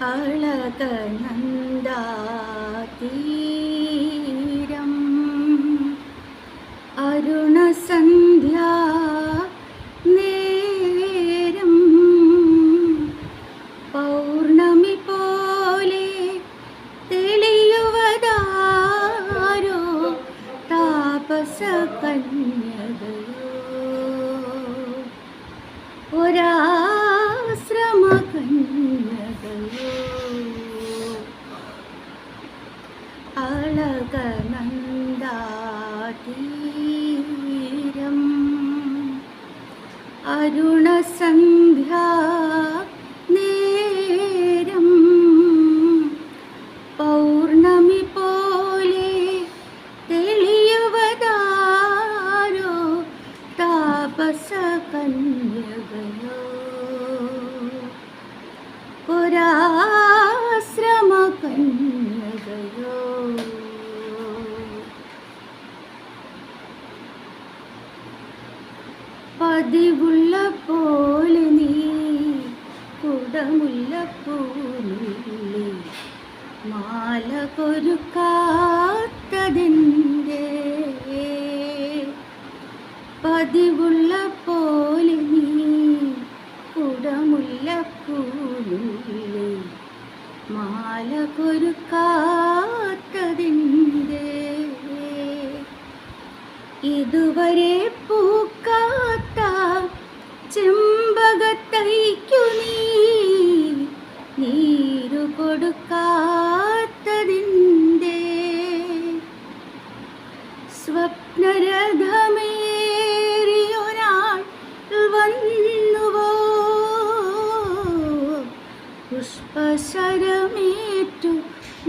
അളകനന്ദാതീരം. അരുണസന്ധ്യ നേരം. പൗർണമി പോലെ തെളിയുവതാരോ താപസ കന്യകയോ അളകനന്ദാതീരം അരുണസന്ധ്യ നേരം. പൗർണമി പോലെ തെളിയുവതാരോ താപസ കന്യകയോ ഒരാശ്രമ കന്യകയോ പതിവുള്ള പോലെ നീ കുടമുല്ല പൂനുള്ളി മാല കൊരുക്കാത്തതിന്റെ പതിവുള്ള പോലെ നീ കുടമുല്ല പൂനുള്ളി മാല കൊരുക്കാത്തതിന്റെ ഇതുവരെ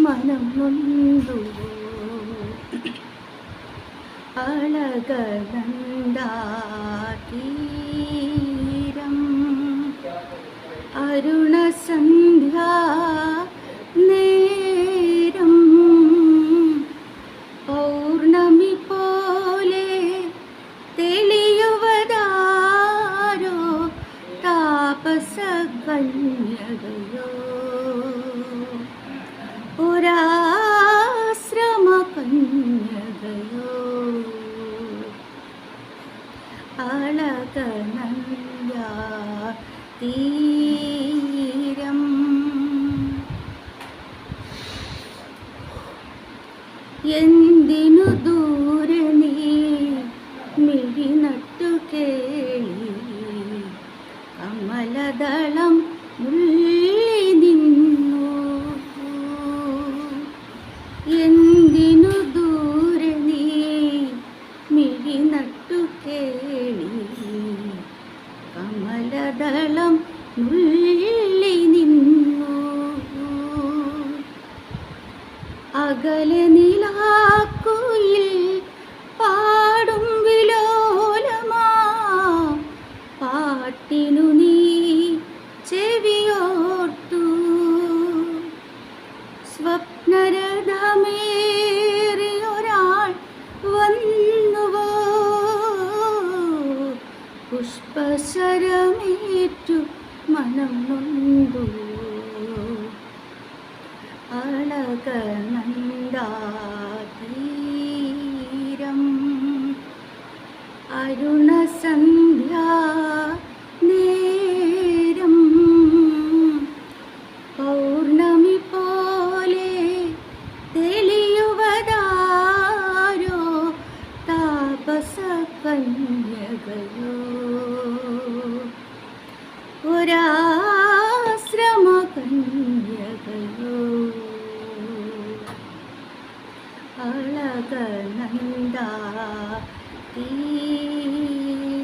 മനം നൊന്തുവോ അളകനന്ദാതീരം അരുണസന്ധ്യ നേരം തീരം. എന്തിനു ദൂരെ നീ മിഴി നട്ടു കേളി? കമലദളം ഉള്ളി ഉള്ളി നിന്നു? അകലെ നിലാക്കുയിൽ പാടും വിലോലമാ. പാട്ടിനു നീ ചെവിയോർത്തു. സ്വപ്നരഥമേറിയൊരാൾ വന്നുവോ? പുഷ്പശരമേറ്റു മനം നൊന്തുവോ അളകനന്ദാതീരം. അരുണസന്ധ്യ നേരം 更大的地。